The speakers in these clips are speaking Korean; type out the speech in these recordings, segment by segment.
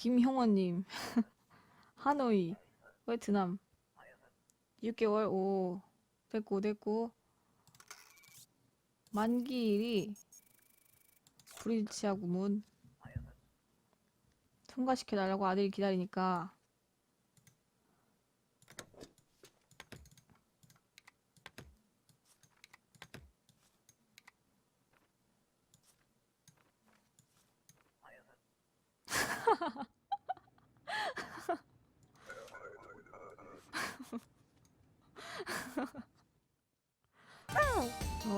김형원님 하노이 베트남. 6개월 오 됐고 됐고. 만기일이 불일치하고 문. 통과시켜달라고 아들이 기다리니까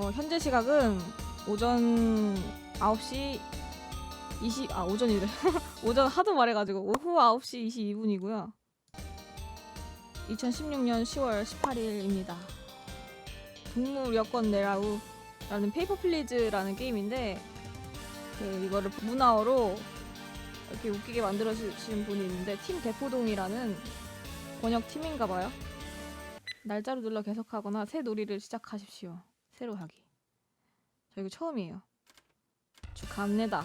어, 현재 시각은 오전 9시 20, 아, 오전이래. 오전 하도 말해가지고, 오후 9시 22분이고요. 2016년 10월 18일입니다. 동물 여권 내라우 라는 페이퍼 플리즈라는 게임인데, 그, 이거를 문화어로 이렇게 웃기게 만들어주신 분이 있는데, 팀 대포동이라는 번역 팀인가봐요. 날짜로 눌러 계속하거나 새 놀이를 시작하십시오. 새로 하기. 저 이거 처음이에요. 축하합니다.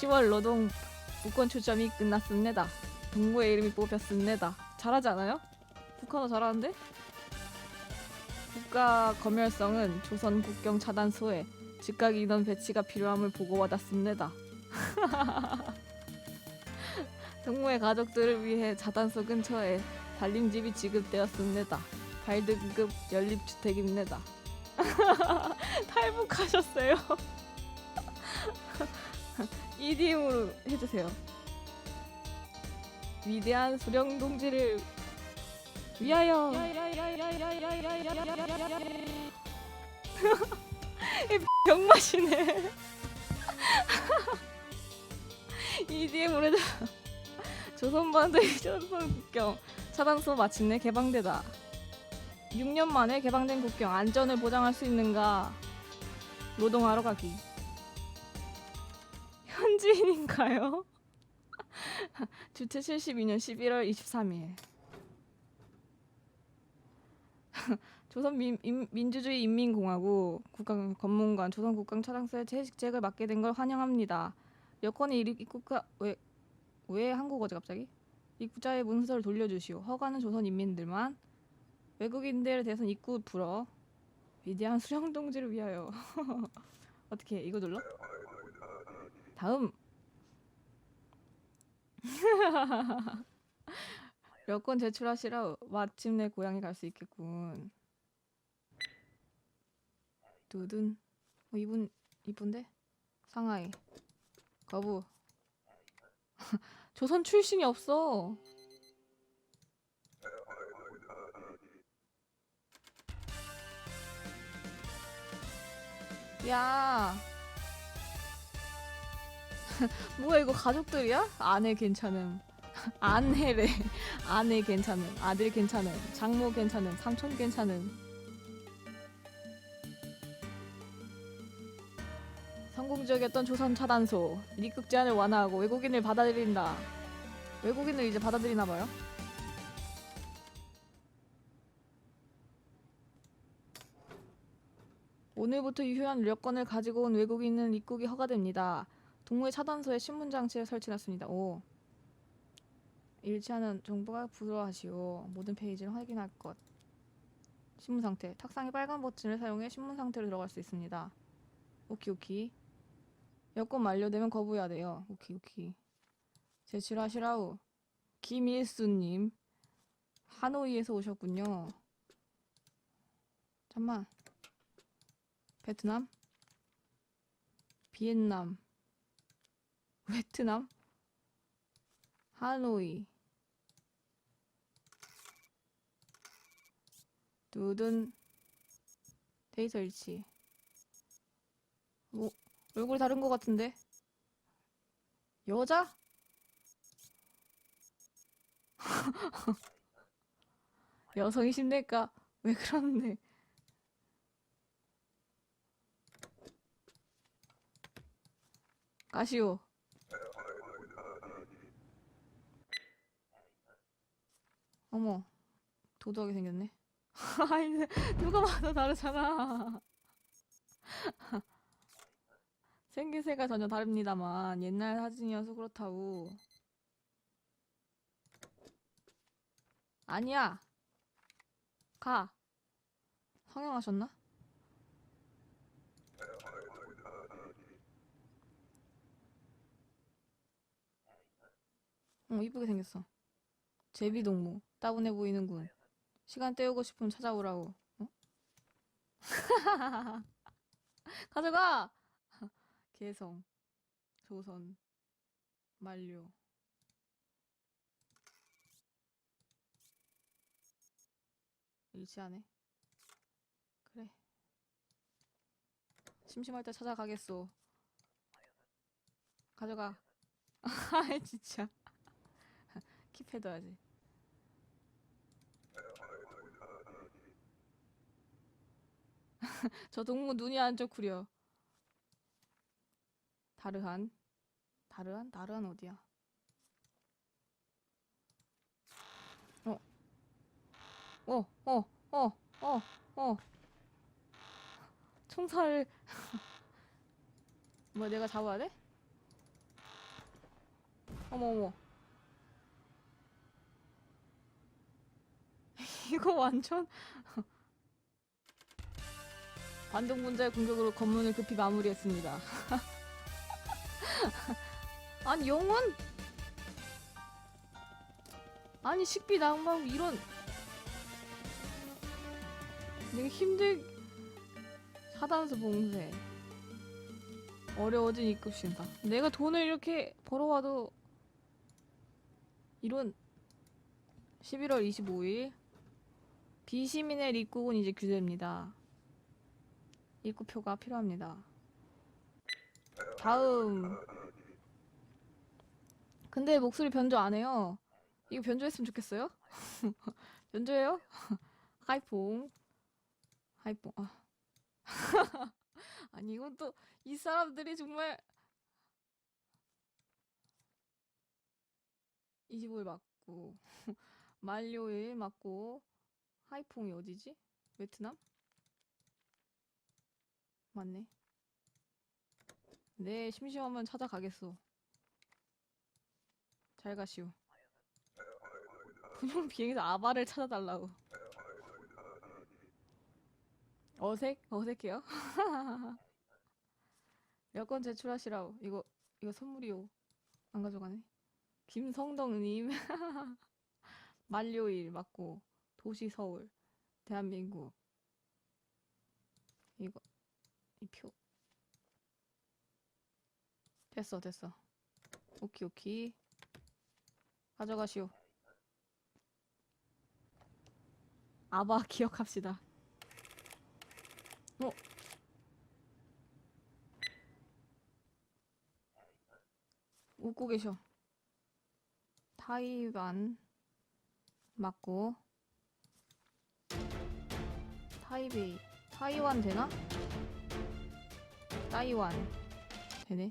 10월 노동 북권 초점이 끝났습니다. 동구의 이름이 뽑혔습니다. 잘하지 않아요? 북한어 잘하는데? 국가 검열성은 조선 국경 차단 소에 즉각 인원 배치가 필요함을 보고받았습니다. 동무의 가족들을 위해 자단소 근처에 달림집이 지급되었습니다. 발등급 연립주택입니다. 탈북하셨어요. EDM으로 해주세요. 위대한 수령 동지를 위하여. 이 병맛이네. EDM으로 해줘. 조선반도의 조선 국경 차단소 마침내 개방되다. 6년 만에 개방된 국경 안전을 보장할 수 있는가? 노동하러 가기. 현지인인가요? 주체 72년 11월 23일. 조선 민, 인- 민주주의 인민공화국 국감 검문관 조선 국감 차장소의 채식책을 맡게 된 걸 환영합니다. 여권의 입- 입국가 왜, 왜 한국어지 갑자기? 입국자의 문서를 돌려주시오. 허가는 조선 인민들만 외국인들에 대해서는 입구 불어. 위대한 수령 동지를 위하여. 어떻게 해? 이거 눌러? 다음. 여권 제출하시라 마침내 고향에 갈 수 있겠군. 두둔. 어, 이분 이쁜데? 상하이. 거부. 조선 출신이 없어 야. 뭐야 이거 가족들이야? 아내 괜찮음. 아내래. 아내 괜찮음. 아들 괜찮음. 장모 괜찮음. 삼촌 괜찮음. 성공적이었던 조선 차단소. 입국 제한을 완화하고 외국인을 받아들인다. 외국인을 이제 받아들이나 봐요. 오늘부터 유효한 여권을 가지고 온 외국인은 입국이 허가됩니다. 동물 차단소에 신문 장치를 설치했습니다. 오. 일치하는 정보가 부여하시오. 모든 페이지를 확인할 것. 신문 상태. 탁상의 빨간 버튼을 사용해 신문 상태로 들어갈 수 있습니다. 오키 오키. 여권 만료되면 거부해야 돼요. 오키 오키. 제출하시라우. 김일수님. 하노이에서 오셨군요. 잠만. 베트남, 비엔남, 베트남, 하노이, 두둔, 데이터 일치. 뭐 얼굴이 다른 것 같은데? 여자? 여성이 심될까? 왜 그러는데? 가시오. 어머, 도도하게 생겼네. 아니, 누가 봐도 다르잖아. 생김새가 전혀 다릅니다만 옛날 사진이어서 그렇다고. 아니야. 가. 성형하셨나? 어, 이쁘게 생겼어. 제비 동무. 따분해 보이는군. 시간 때우고 싶으면 찾아오라고. 어? 가져가! 개성. 조선. 만료. 일치하네. 그래. 심심할 때 찾아가겠소. 가져가. 아, 진짜. 킵해둬야지. 저 동무 눈이 안쪽 구려. 다르한. 다르한? 다르한 어디야? 어. 어, 어, 어, 어, 어. 총살. 뭐 내가 잡아야 돼? 어머, 어머. 이거 완전 반동 분자의 공격으로 검문을 급히 마무리했습니다. 아니 영혼? 아니 식비 낭만 이런 되게 힘들 사단수 봉쇄 어려워진 입급 신다. 내가 돈을 이렇게 벌어와도 이런 11월 25일 비시민의 입국은 이제 규제입니다. 입국표가 필요합니다. 다음. 근데 목소리 변조 안 해요. 이거 변조했으면 좋겠어요? 변조해요? 하이퐁. 하이퐁. 아. 아니, 이건 또, 이 사람들이 정말. 25일 맞고, 만료일 맞고, 하이퐁이 어디지? 베트남? 맞네. 네, 심심하면 찾아가겠소. 잘 가시오. 군용 비행에서 아바를 찾아달라고. 어색? 어색해요? 여권 제출하시라고. 이거, 이거 선물이요. 안 가져가네. 김성덕님. 만료일 맞고. 도시 서울. 대한민국. 이거, 이 표. 됐어, 됐어. 오키, 오키. 가져가시오. 아바 기억합시다. 어? 웃고 계셔. 타이완 맞고 타이베이 타이완 되나? 타이완 되네.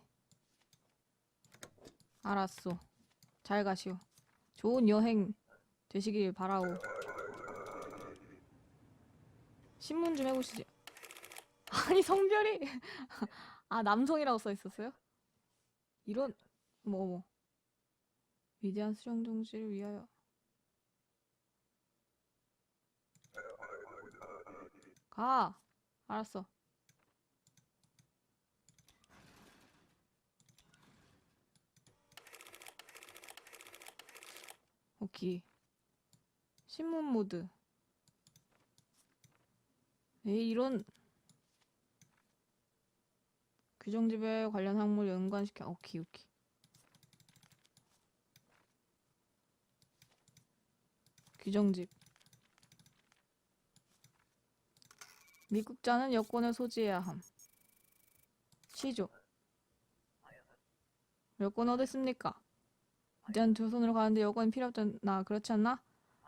알았어. 잘 가시오. 좋은 여행 되시길 바라오. 신문 좀 해보시지. 아니 성별이 아 남성이라고 써 있었어요? 이런 뭐 뭐. 위대한 수령 정지를 위하여. 가. 알았어. 오케이. 신문 모드. 에이, 이런 규정집에 관련 항목을 연관시켜. 오케이, 오케이. 규정집. 미국자는 여권을 소지해야 함. 시조. 여권 어딨습니까? 일단 조선으로 가는데 여권이 필요 없잖아. 그렇지 않나?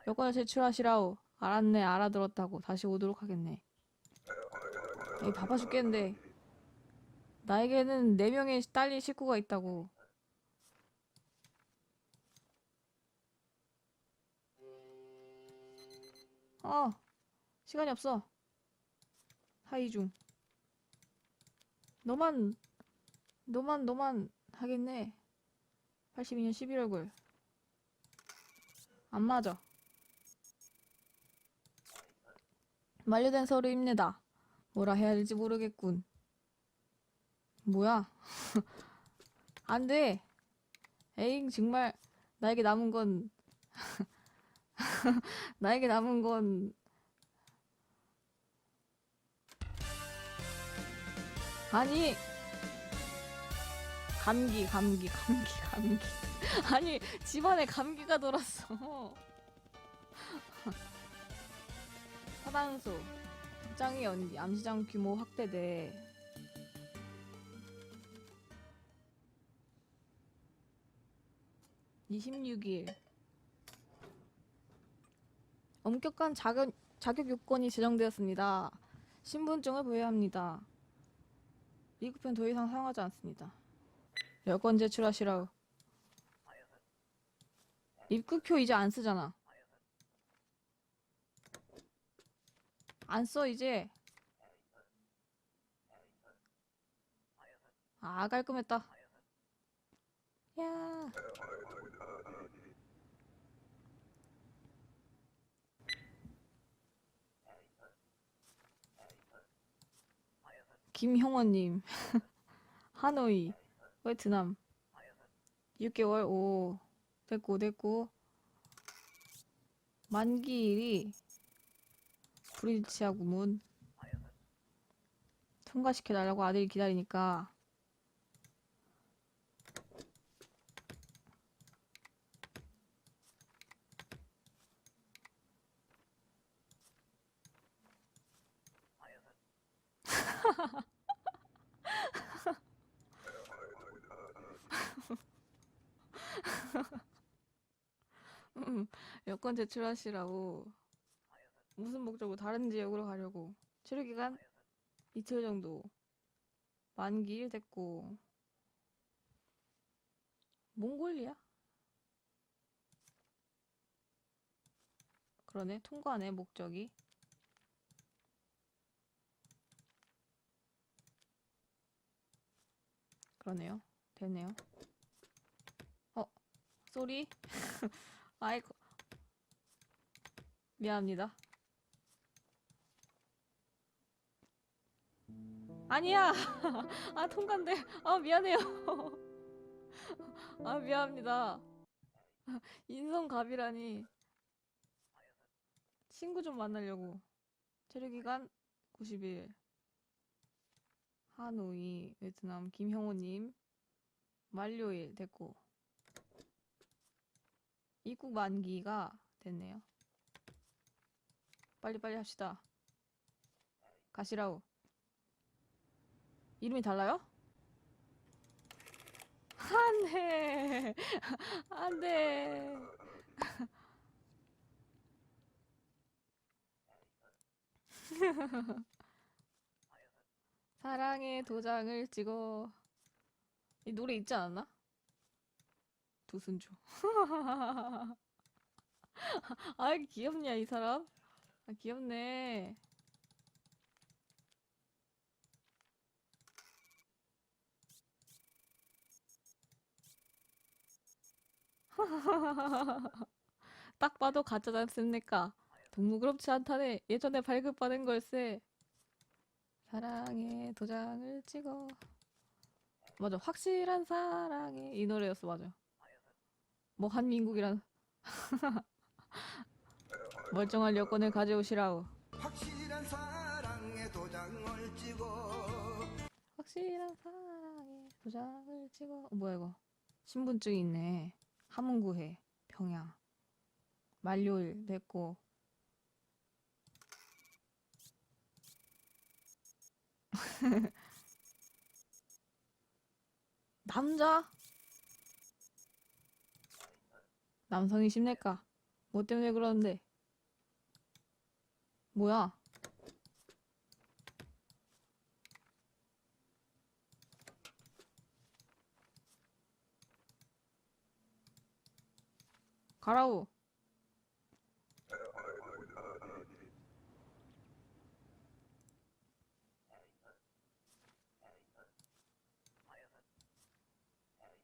여권을 제출하시라오. 알았네. 알아들었다고. 다시 오도록 하겠네. 에이, 바빠 죽겠는데. 나에게는 네 명의 딸린 식구가 있다고. 어, 시간이 없어. 하이 중. 너만 너만 너만 하겠네. 82년 11월굴. 안 맞아. 만료된 서류입니다. 뭐라 해야 될지 모르겠군. 뭐야? 안 돼. 에잉, 정말 나에게 남은 건 나에게 남은 건 아니 감기 감기 감기 감기. 아니 집안에 감기가 돌았어. 사단소 직장이 연기 암시장 규모 확대돼. (26일) 엄격한 자격, 자격 요건이 제정되었습니다. 신분증을 보여야 합니다 미국편 더 이상 사용하지 않습니다. 여권 제출하시라고. 입국표 이제 안 쓰잖아. 안 써 이제. 아 깔끔했다. 야 김형원님. 하노이. 베트남. 6개월? 오. 됐고 됐고. 만기일이 불일치하고 문 통과시켜 달라고 아들이 기다리니까 여권 제출하시라고. 무슨 목적으로? 다른 지역으로 가려고. 체류 기간? 이틀 정도. 만기 일 됐고. 몽골리아? 그러네. 통과네 목적이. 그러네요. 되네요. 어 쏘리? 아이고 미안합니다. 아니야. 아 통과인데. 아 미안해요. 아 미안합니다. 인성갑이라니. 친구 좀 만나려고. 체류기간 90일. 하노이 베트남 김형호님. 만료일 됐고. 입국 만기가 됐네요 빨리빨리 합시다 가시라우 이름이 달라요? 안 돼 안 돼 사랑의 도장을 찍어 이 노래 있지 않았나? 도순조 아 귀엽냐 이 사람? 아 귀엽네 딱 봐도 가짜지 않습니까? 동무그럽지 않다네. 예전에 발급받은 걸세. 사랑의 도장을 찍어. 맞아. 확실한 사랑의 이 노래였어. 맞아. 뭐 한민국이란 멀쩡한 여권을 가져오시라우. 확실한 사랑의 도장을 찍어 확실한 사랑의 도장을 찍어. 어, 뭐야 이거? 신분증이 있네. 함흥구해 평양. 만료일 됐고. 남자? 남성이 심낼까? 뭐 때문에 그러는데? 뭐야? 가라우.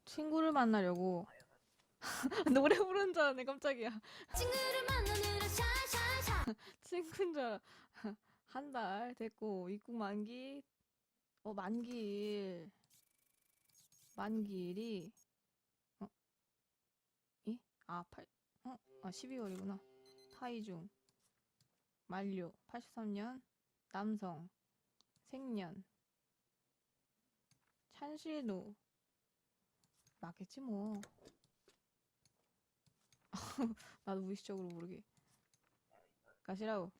친구를 만나려고 노래 부르는 줄 알았네 깜짝이야 친구를 샤샤샤 친구인 줄 알아. 한 달 됐고 입국 만기 어 만기일. 만기일이 어? 이? 아 8, 어? 아 12월이구나. 타이중. 만료. 83년. 남성. 생년. 찬실노. 맞겠지 뭐. 나도 무의식적으로 모르게 가시라고.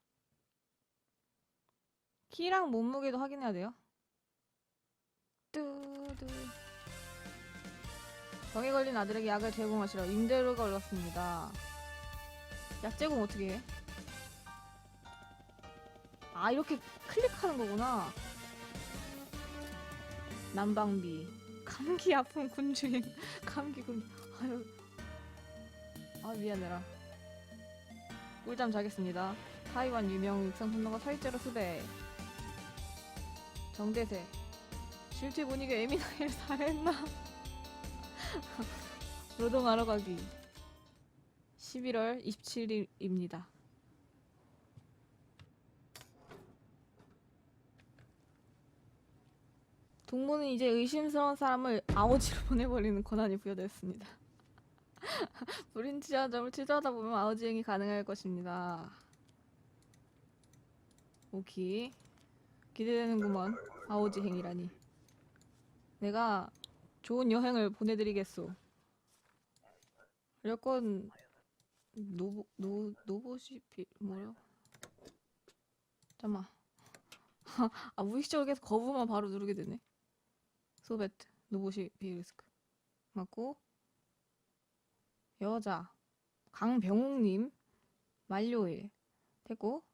키랑 몸무게도 확인해야 돼요? 뚜두 병에 걸린 아들에게 약을 제공하시라 임대료가 올랐습니다. 약 제공 어떻게 해? 아 이렇게 클릭하는 거구나. 난방비. 감기 아픈 군주인. 감기 군 아유. 아 미안해라 꿀잠 자겠습니다. 타이완 유명 육상 선수가 살제로 수배. 정대세. 실제 분위기 에미나이를 살했나? 노동하러 가기. 11월 27일입니다. 동무는 이제 의심스러운 사람을 아오지로 보내버리는 권한이 부여되었습니다. 불인 지하점을 취소하다 보면 아오지행이 가능할 것입니다. 오케이. 기대되는구먼. 아오지행이라니. 내가 좋은 여행을 보내드리겠소. 여권 노보 노 노보시피 뭐야? 잠만. 아 무의식적으로 계속 거부만 바로 누르게 되네. 소베트 노보시피르스크 맞고 여자. 강병욱님 만료일. 됐고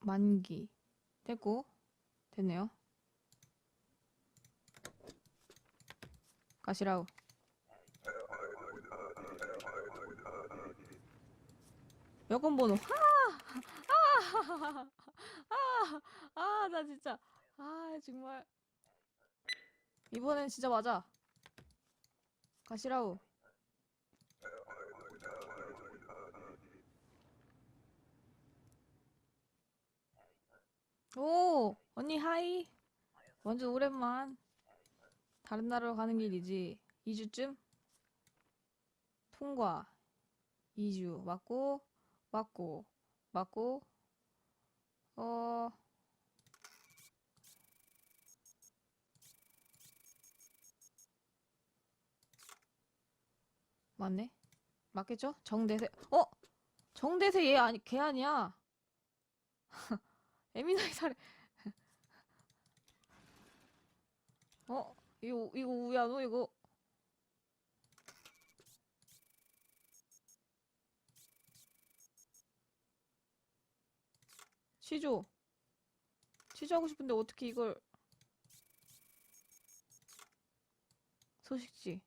만기. 됐고 됐네요. 가시라우. 여권 번호. 아아아나 진짜. 아 정말. 이번엔 진짜 맞아 가시라우 오 언니 하이. 완전 오랜만. 다른 나라로 가는 길이지. 2주쯤? 통과. 2주. 맞고 맞고 맞고. 어 맞네. 맞겠죠? 정대세. 어? 정대세 얘 아니 걔 아니야. 에미나이 살해 어? 이거 이거 우야노 이거? 취조. 취조하고 싶은데 어떻게 이걸? 소식지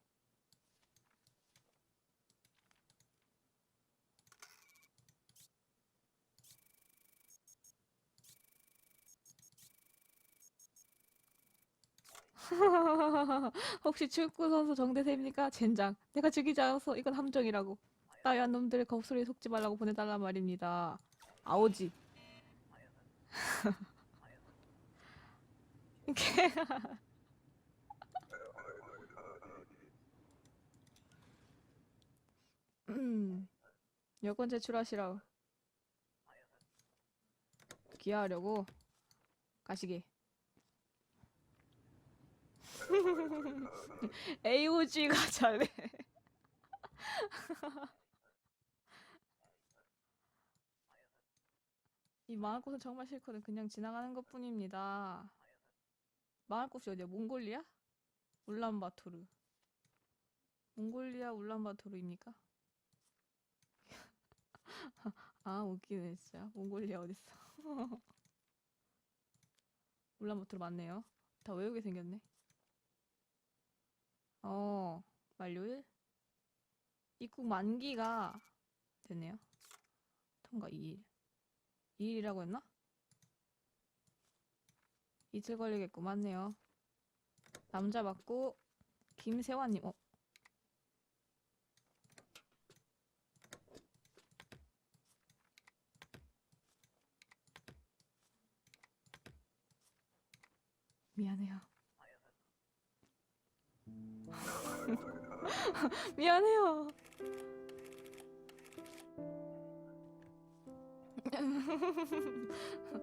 혹시 축구 선수 정대세입니까? 젠장. 내가 죽이지 않아서 이건 함정이라고. 따위한 놈들 겁소리에 속지 말라고 보내달란 말입니다. 아오지. 이렇게. 음. 여권 제출하시라고. 기하하려고 가시게. AOG가 잘해. 이 마을 곳은 정말 싫거든. 그냥 지나가는 것 뿐입니다. 마을 곳이 어디야? 몽골리아? 울란바토르. 몽골리아 울란바토르입니까? 아, 웃기네, 진짜. 몽골리아 어딨어. 울란바토르 맞네요. 다 외우게 생겼네. 어, 만료일? 입국 만기가 되네요. 통과 2일. 2일이라고 했나? 이틀 걸리겠고, 맞네요. 남자 맞고, 김세환님, 어? 미안해요. 미안해요.